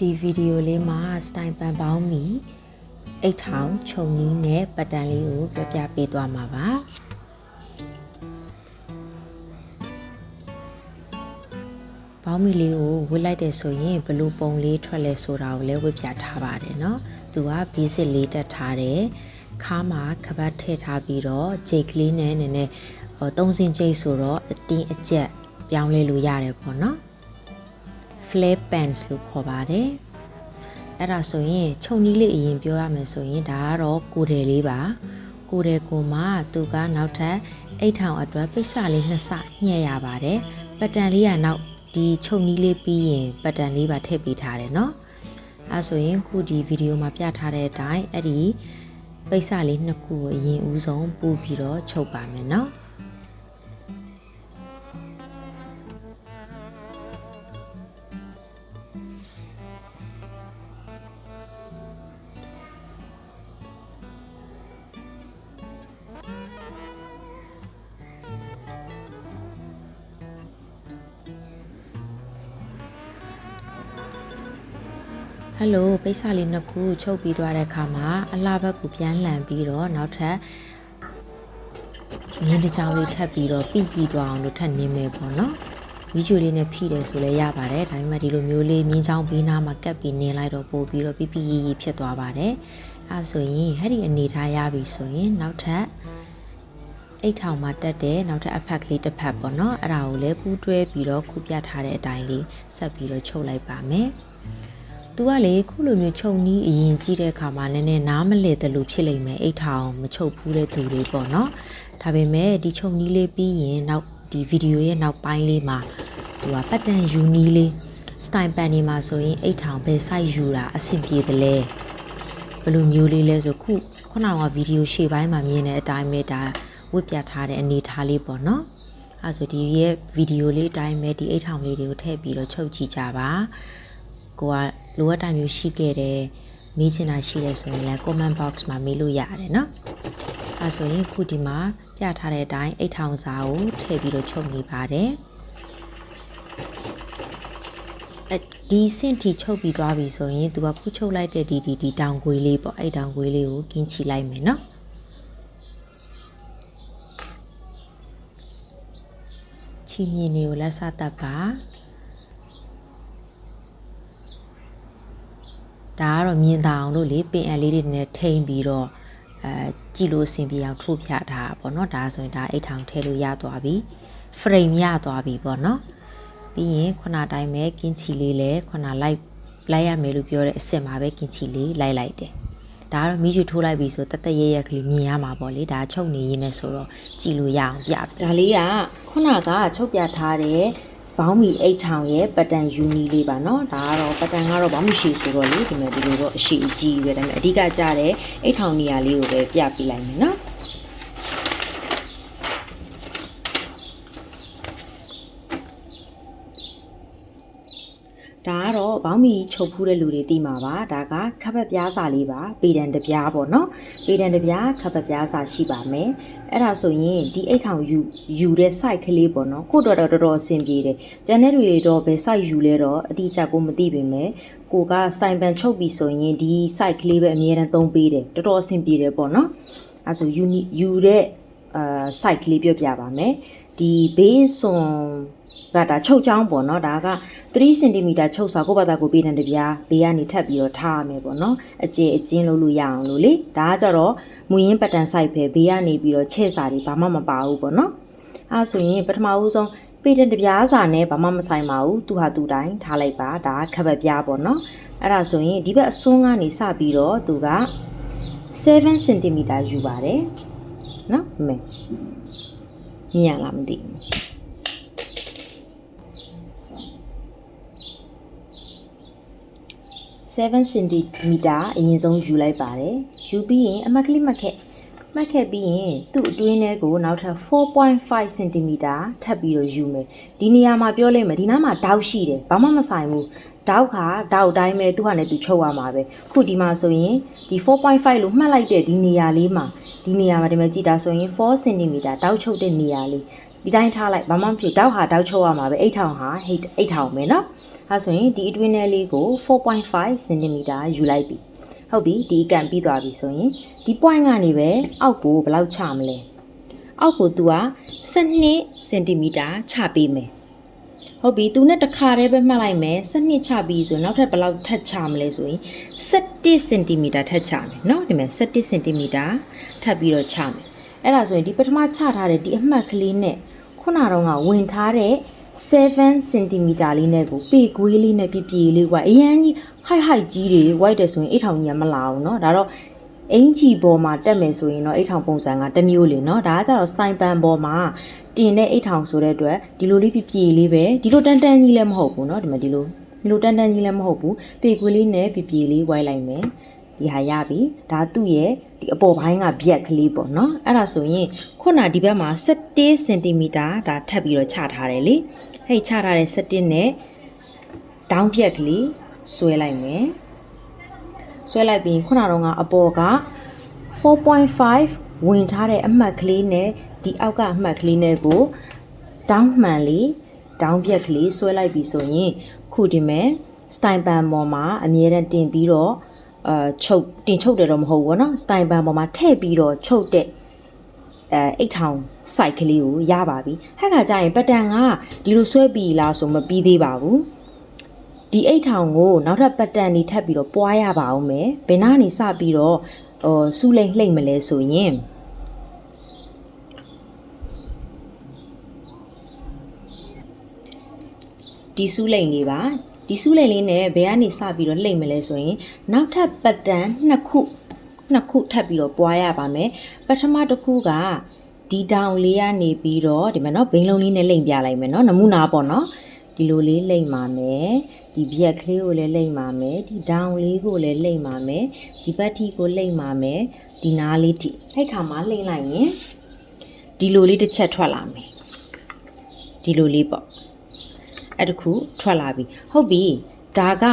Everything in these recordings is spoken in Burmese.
ဒီဗီဒီယိုလေးမှာစတိုင်ပန်ပေါင်းမီအိတ်ထောင်ခြုံနီးနဲ့ပတ်တန်လေးကိုပြပြပေးသွားမှာပါပေါင်းမီလေးကိုဝစ်လိုက်တယ်ဆိုရင်ဘလူးပုံလေးထွက်လဲဆိုတာကိုလည်းဝစ်ပြထားပါတယ်เนาะသူက basic လေးတက်ထားတယ်ခါမှာခပတ်ထည့်ထားပြီးတော့ဂျိတ်ကလေးနဲ့နည်းနည်းဟိုသုံးစင်ဂျိတ်ဆိုတော့အတင်းအကျက်ပြောင်းလဲလို့ရတယ်ပေါ့เนาะ flare pants လို့ခေါ်ပါတယ်အဲ့ဒါဆိုရင်ခြုံနီးလေးအရင်ပြောရမယ်ဆိုရင်ဒါကတော့ကိုတယ်လေးပါကိုတယ်ကိုမှသူကနောက်ထပ်အိတ်ထောင်အတွက်ပိတ်စလေးနှစ်စညှက်ရပါတယ်ပတ်တန်လေးကနောက်ဒီခြုံနီးလေးပြီးရင်ပတ်တန်လေးပါထည့်ပေးထားတယ်เนาะအဲ့ဆိုရင်ခုဒီဗီဒီယိုမှာပြထားတဲ့အတိုင်းအဲ့ဒီပိတ်စလေးနှစ်ခုကိုအရင်ဦးဆုံးပို့ပြီးတော့ချုပ်ပါမယ်เนาะ ဟယ်လိုပိတ်စလေးနှစ်ခုချုပ်ပြီးသွားတဲ့အခါမှာအလှဘက်ကိုပြန်လှန်ပြီးတော့နောက်ထပ်မြင်းတစ်ချောင်းလေးထပ်ပြီးတော့ပြီးပြီးသွားအောင်လို့ထပ်နင်းမယ်ပေါ့နော်ဗီဒီယိုလေးနဲ့ဖြည့်တယ်ဆိုလည်းရပါတယ်ဒါပေမဲ့ဒီလိုမျိုးလေးမြင်းချောင်းပြီးနားမှာကပ်ပြီးနင်းလိုက်တော့ပို့ပြီးတော့ပြပြရီရီဖြစ်သွားပါတယ်အဲဆိုရင်ဟဲ့ဒီအနေထားရပြီဆိုရင်နောက်ထပ်အိတ်ထောင်မှာတက်တဲ့နောက်ထပ်အဖက်ကလေးတစ်ဖက်ပေါ့နော်အဲ့ဒါကိုလည်းပူးတွဲပြီးတော့ခုပြထားတဲ့အတိုင်းလေးဆက်ပြီးတော့ချုပ်လိုက်ပါမယ် သူကလေခုလိုမျိုးခြုံနီးအရင်ကြည့်တဲ့အခါမှာနည်းနည်းနားမလည်တယ်လို့ဖြစ်လိမ့်မယ်အိတ်ထောင်မချုပ်ဘူးတဲ့သူလေးပေါ့နော်ဒါပေမဲ့ဒီခြုံနီးလေးပြီးရင်နောက်ဒီဗီဒီယိုရဲ့နောက်ပိုင်းလေးမှာသူကပတ်တန်ယူနီးလေးစတိုင်ပန်နေမှာဆိုရင်အိတ်ထောင်ပဲစိုက်ယူတာအဆင်ပြေတယ်လေဘယ်လိုမျိုးလေးလဲဆိုခုခုနကဗီဒီယိုရှေ့ပိုင်းမှာမြင်တဲ့အတိုင်းပဲဒါဝတ်ပြထားတဲ့အနေထားလေးပေါ့နော်အဲဆိုဒီရဲ့ဗီဒီယိုလေးအတိုင်းပဲဒီအိတ်ထောင်လေးတွေကိုထည့်ပြီးတော့ချုပ်ကြည့်ကြပါ ကိုကလိုအပ်တာမျိုးရှိခဲ့တယ်မေးချင်တာရှိတယ်ဆိုရင်လည်း comment box မှာမေးလို့ရတယ်နော်အဲဆိုရင်ခုဒီမှာပြထားတဲ့အတိုင်းအိတ်ထောင်စာကိုထည့်ပြီးတော့ချုပ်နေပါတယ်ဒီစင့်တီချုပ်ပြီးသွားပြီဆိုရင်သူကခုချုပ်လိုက်တဲ့ဒီဒီဒီတောင်ကွေးလေးပေါ့အဲ့တောင်ကွေးလေးကိုကင်းချီလိုက်မယ်နော်ချီမြင်တွေကိုလက်စတတ်ပါ ဒါကတော့မြင်သာအောင်လို့လေပင်အလေးတွေနဲ့ထိမ့်ပြီးတော့အဲကြည့်လို့အဆင်ပြေအောင်ထိုးပြထားတာပေါ့နော်ဒါဆိုရင်ဒါအိတ်ထောင်ထည့်လို့ရသွားပြီ frame ရသွားပြီပေါ့နော်ပြီးရင်ခုနတိုင်းပဲကင်းချီလေးလဲခုနလိုက်လိုက်ရမယ်လို့ပြောတဲ့အစ်စ်မှာပဲကင်းချီလေးလိုက်လိုက်တယ်ဒါကတော့မီးယူထိုးလိုက်ပြီဆိုတသက်ရရကလေးမြင်ရမှာပေါ့လေဒါချုပ်နေရင်းနဲ့ဆိုတော့ကြည့်လို့ရအောင်ပြဒါလေးကခုနကချုပ်ပြထားတဲ့ ဘောင်းမီအိတ်ထောင်ရဲ့ပတန်ယူနီလေးပါเนาะဒါကတော့ပတန်ကတော့ဘောင်းမီရှည်ဆိုတော့လေဒီမဲ့ဒီလိုတော့အရှိအကြီးပဲဒါပေမဲ့အဓိကကြတဲ့အိတ်ထောင်နေရာလေးကိုပဲပြပြလိုက်မယ်เนาะ ဒါကတော့ဘောင်းမီချုပ်ဖူးတဲ့လူတွေသိမှာပါဒါကခပ်ပတ်ပြားစာလေးပါပေဒံတပြားပေါ့နော်ပေဒံတပြားခပ်ပတ်ပြားစာရှိပါမယ်အဲ့ဒါဆိုရင်ဒီအိတ်ထောင်ယူယူတဲ့ site ကလေးပေါ့နော်ကိုတော်တော်တော်တော်အဆင်ပြေတယ်ကျန်တဲ့တွေတော့ဘယ် site ယူလဲတော့အတိအကျကိုမသိပေမဲ့ကိုကစတိုင်ပန်ချုပ်ပြီဆိုရင်ဒီ site ကလေးပဲအမြဲတမ်းသုံးပေးတယ်တော်တော်အဆင်ပြေတယ်ပေါ့နော်အဲ့ဆိုယူယူတဲ့အာ site ကလေးပြောပြပါမယ် ဒီဘေးစွန်ကဒါချုပ်ချောင်းပေါ့နော်ဒါက3 cm ချုပ်စာကိုယ့်ဘာသာကိုပေးတဲ့တပြားဘေးကနေထပ်ပြီးတော့ထားရမယ်ပေါ့နော်အကျယ်အကျဉ်းလုပ်လို့ရအောင်လို့လေဒါကကြတော့မူရင်းပတ်တန် site ပဲဘေးကနေပြီးတော့ချဲ့စာတွေဘာမှမပါဘူးပေါ့နော်အဲဆိုရင်ပထမဦးဆုံးပေးတဲ့တပြားစာနဲ့ဘာမှမဆိုင်ပါဘူးသူဟာသူတိုင်းထားလိုက်ပါဒါကခက်ပတ်ပြားပေါ့နော်အဲ့ဒါဆိုရင်ဒီဘက်အစွန်းကနေစပြီးတော့သူက7 cm ယူပါတယ်နော်မဲ မြင်ရလားမသိဘူး7 cm အရင်ဆုံးယူလိုက်ပါတယ်ယူပြီးရင်အမတ်ကလေးမှတ်ခဲ့မှတ်ခဲ့ပြီးရင်သူ့အတွင်းထဲကိုနောက်ထပ်4.5 cm ထပ်ပြီးတော့ယူမယ်ဒီနေရာမှာပြောလိုက်မယ်ဒီနားမှာတောက်ရှိတယ်ဘာမှမဆိုင်ဘူး တောက်ခါတောက်တိုင်းပဲသူ့ဟာနဲ့သူချုပ်ရမှာပဲခုဒီမှာဆိုရင်ဒီ4.5လို့မှတ်လိုက်တဲ့ဒီနေရာလေးမှာဒီနေရာမှာဒီမှာကြည့်တာဆိုရင်4 cm တောက်ချုပ်တဲ့နေရာလေးဒီတိုင်းထားလိုက်ဘာမှမဖြစ်တောက်ဟာတောက်ချုပ်ရမှာပဲအိတ်ထောင်ဟာဟိတ်အိတ်ထောင်ပဲเนาะအဲ ဒါဆိုရင်ဒီအတွင်းထဲလေးကို4.5 cm ယူလိုက်ပြီဟုတ်ပြီဒီအကန်ပြီးသွားပြီဆိုရင်ဒီ point ကနေပဲအောက်ကိုဘယ်လောက်ချမလဲအောက်ကို तू က12 cm ချပေးမယ် ဟုတ်ပြီ तू နဲ့တစ်ခါတည်းပဲမှတ်လိုက်မယ်12ချပြီးဆိုရင်နောက်ထပ်ဘယ်လောက်ထပ်ချမလဲဆိုရင်17 cm ထပ်ချမယ်เนาะဒီမှာ17 cm ထပ်ပြီးတော့ချမယ်အဲ့ဒါဆိုရင်ဒီပထမချထားတဲ့ဒီအမှတ်ကလေးနဲ့ခုနတော့ကဝင်ထားတဲ့7 cm လေးနဲ့ကိုပေကွေးလေးနဲ့ပြပြလေးကွာအရန်ကြီး high high ကြီးတွေ white တယ်ဆိုရင်အိတ်ထောင်ကြီးကမလာဘူးเนาะဒါတော့အင်ဂျီပေါ်မှာတက်မယ်ဆိုရင်တော့အိတ်ထောင်ပုံစံကတစ်မျိုးလေเนาะဒါကကြတော့စတိုင်ပန်ပေါ်မှာ တင်တဲ့အိတ်ထောင်ဆိုတဲ့အတွက်ဒီလိုလေးပြပြလေးပဲဒီလိုတန်းတန်းကြီးလည်းမဟုတ်ဘူးเนาะဒီမှာဒီလိုဒီလိုတန်းတန်းကြီးလည်းမဟုတ်ဘူးပေကွေးလေးနဲ့ပြပြလေးဝိုင်းလိုက်မယ်ဒီဟာရပြီဒါသူ့ရဲ့ဒီအပေါ်ပိုင်းကဗျက်ကလေးပေါ့เนาะအဲ့ဒါဆိုရင်ခုနဒီဘက်မှာ17 cm ဒါထပ်ပြီးတော့ချထားတယ်လေဟဲ့ချထားတဲ့17နဲ့တောင်းပြက်ကလေးဆွဲလိုက်မယ်ဆွဲလိုက်ပြီးခုနတော့ကအပေါ်က4.5ဝင်ထားတဲ့အမှတ်ကလေးနဲ့ ဒီအောက်ကအမှတ်ကလေးနဲ့ကိုတောင်းမှန်လေးတောင်းပြက်ကလေးဆွဲလိုက်ပြီးဆိုရင်ခုဒီမဲ့စတိုင်ပန်ပေါ်မှာအမြဲတမ်းတင်ပြီးတော့အာချုပ်တင်ချုပ်တယ်တော့မဟုတ်ဘူးเนาะစတိုင်ပန်ပေါ်မှာထည့်ပြီးတော့ချုပ်တဲ့အဲအိတ်ထောင် site ကလေးကိုရပါပြီဟဲ့ခါကျရင်ပတန်ကဒီလိုဆွဲပြီးလားဆိုမပြီးသေးပါဘူးဒီအိတ်ထောင်ကိုနောက်ထပ်ပတ်တန်နေထပ်ပြီးတော့ပွားရပါအောင်မယ်ဘယ်နာနေစပြီးတော့ဟိုစူးလိမ့်လှိမ့်မလဲဆိုရင် ဒီဆူးလိမ်လေးပါဒီဆူးလိမ်လေးနဲ့ဘယ်ကနေစပြီးတော့လိမ်မလဲဆိုရင်နောက်ထပ်ပတ်တန်နှစ်ခုနှစ်ခုထပ်ပြီးတော့ပွားရပါမယ်ပထမတစ်ခုကဒီတောင်လေးကနေပြီးတော့ဒီမှာနော်ဘိန်းလုံးလေးနဲ့လိမ်ပြလိုက်မယ်နော်နမူနာပေါ့နော်ဒီလိုလေးလိမ်ပါမယ်ဒီပြက်ကလေးကိုလည်းလိမ့်ပါမယ်ဒီဒေါင်လေးကိုလည်းလိမ့်ပါမယ်ဒီဘက်ထီကိုလိမ့်ပါမယ်ဒီနားလေးထိထိုက်ခါမှာလိမ့်လိုက်ရင်ဒီလိုလေးတစ်ချက်ထွက်လာမယ်ဒီလိုလေးပေါ့ အဲ့တခုထွက်လာပြီဟုတ်ပြီဒါက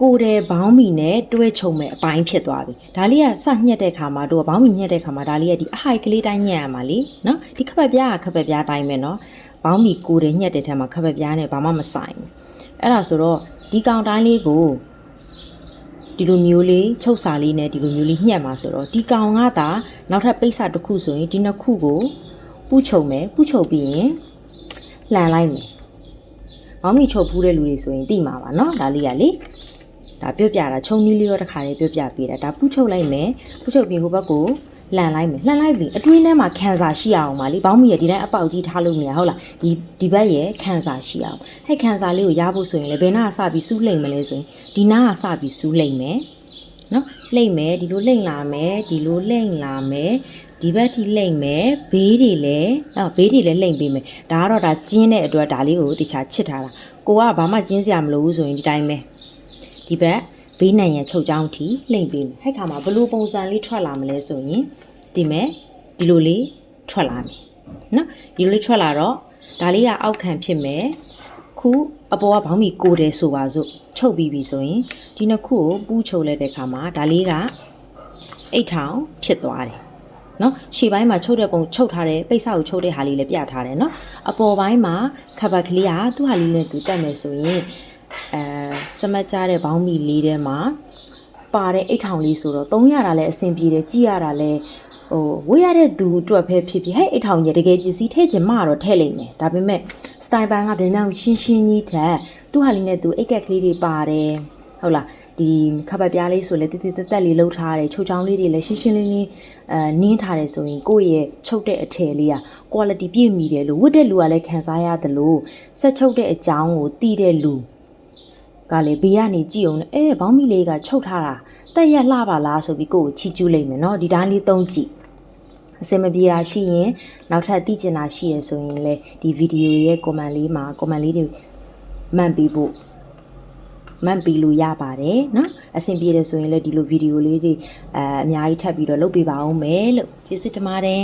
ကိုယ်တယ်ဘောင်းမီနဲ့တွဲချုံမဲ့အပိုင်းဖြစ်သွားပြီဒါလေးကစညက်တဲ့ခါမှာတို့ကဘောင်းမီညက်တဲ့ခါမှာဒါလေးကဒီအဟိုက်ကလေးတိုင်းညက်ရမှာလीနော်ဒီခပတ်ပြားကခပတ်ပြားတိုင်းပဲနော်ဘောင်းမီကိုယ်တယ်ညက်တဲ့ထက်မှာခပတ်ပြားနဲ့ဘာမှမဆိုင်ဘူးအဲ့ဒါဆိုတော့ဒီကောင်တိုင်းလေးကိုဒီလိုမျိုးလေးချုပ်စာလေးနဲ့ဒီလိုမျိုးလေးညှက်မှာဆိုတော့ဒီကောင်ကသာနောက်ထပ်ပိတ်စာတစ်ခုဆိုရင်ဒီနှစ်ခုကိုပူးချုပ်မယ်ပူးချုပ်ပြီးရင်လှန်လိုက်မယ်။ ဘောင်းမီချုပ်ဖူးတဲ့လူတွေဆိုရင်သိမှာပါเนาะဒါလေးကလေဒါပြောပြတာခြုံနီးလေးရောတစ်ခါလေးပြောပြပေးတာဒါပူးချုပ်လိုက်မယ်ပူးချုပ်ပြီးဟိုဘက်ကိုလှန်လိုက်မယ်လှန်လိုက်ပြီးအတွင်းထဲမှာခံစာရှိအောင်ပါလေဘောင်းမီရဒီတိုင်းအပေါက်ကြီးထားလို့မရဟုတ်လားဒီဒီဘက်ရဲ့ခံစာရှိအောင်ဟဲ့ခံစာလေးကိုရဖို့ဆိုရင်လည်းဘယ်နာကစပြီးစူးလိမ့်မလဲဆိုရင်ဒီနာကစပြီးစူးလိမ့်မယ်နော်လိမ့်မယ်ဒီလိုလိမ့်လာမယ်ဒီလိုလိမ့်လာမယ် ဒီဘက်ထိလိမ့်မယ်ဘေးတွေလည်းအော်ဘေးတွေလည်းလိမ့်ပေးမယ်ဒါကတော့ဒါကျင်းတဲ့အတွက်ဒါလေးကိုတခြားချစ်ထားတာကိုကဘာမှကျင်းစရာမလိုဘူးဆိုရင်ဒီတိုင်းပဲဒီဘက်ဘေးနံရံချုပ်ချောင်းထိလိမ့်ပေးမယ်ဟဲ့ခါမှာဘလို့ပုံစံလေးထွက်လာမလဲဆိုရင်ဒီမဲ့ဒီလိုလေးထွက်လာမယ်နော်ဒီလိုလေးထွက်လာတော့ဒါလေးကအောက်ခံဖြစ်မယ်ခုအပေါ်ကဘောင်းမီကိုတယ်ဆိုပါစို့ချုပ်ပြီးပြီဆိုရင်ဒီနှစ်ခုကိုပူးချုပ်လိုက်တဲ့ခါမှာဒါလေးကအိတ်ထောင်ဖြစ်သွားတယ် နော်ရှေ့ပိုင်းမှာချုပ်တဲ့ပုံချုပ်ထားတဲ့ပိတ်စကိုချုပ်တဲ့ဟာလေးလည်းပြထားတယ်နော်အပေါ်ပိုင်းမှာခပ်ပတ်ကလေးကသူ့ဟာလေးနဲ့သူတက်မယ်ဆိုရင်အဲစမတ်ကြတဲ့ဘောင်းမီလေးထဲမှာပါတဲ့အိတ်ထောင်လေးဆိုတော့သုံးရတာလည်းအဆင်ပြေတယ်ကြည့်ရတာလည်းဟိုဝေးရတဲ့သူအတွက်ပဲဖြစ်ဖြစ်ဟဲ့အိတ်ထောင်ကြီးတကယ်ပစ္စည်းထည့်ချင်မှတော့ထည့်လိုက်မယ်ဒါပေမဲ့စတိုင်ပန်ကပြန်ပြန်ရှင်းရှင်းကြီးတဲ့သူ့ဟာလေးနဲ့သူအိတ်ကက်ကလေးတွေပါတယ်ဟုတ်လား ဒီခပ်ပတ်ပြားလေးဆိုလဲတိတိတက်တက်လေးလှုပ်ထားတယ်ချိုချောင်းလေးတွေလည်းရှင်းရှင်းလင်းလင်းအဲနင်းထားတယ်ဆိုရင်ကိုယ့်ရဲ့ချုပ်တဲ့အထည်လေးက quality ပြည့်မီတယ်လို့ဝတ်တဲ့လူကလည်းခံစားရတယ်လို့ဆက်ချုပ်တဲ့အကြောင်းကိုသိတဲ့လူကလည်းဘေးကနေကြည့်အောင်နဲ့အဲဘောင်းမီလေးကချုပ်ထားတာတက်ရက်လှပါလားဆိုပြီးကိုယ့်ကိုချီကျူးလိုက်မယ်နော်ဒီတိုင်းလေးသုံးကြည့်အစင်မပြေတာရှိရင်နောက်ထပ်သိချင်တာရှိရဆိုရင်လည်းဒီဗီဒီယိုရဲ့ comment လေးမှာ comment လေးတွေမှန်ပေးဖို့ မန့်ပြီးလို့ရပါတယ်နော်အဆင်ပြေတယ်ဆိုရင်လည်းဒီလိုဗီဒီယိုလေးတွေအအများကြီးထပ်ပြီးတော့လုပ်ပေးပါဦးမယ်လို့ကျေးဇူးတင်ပါတယ်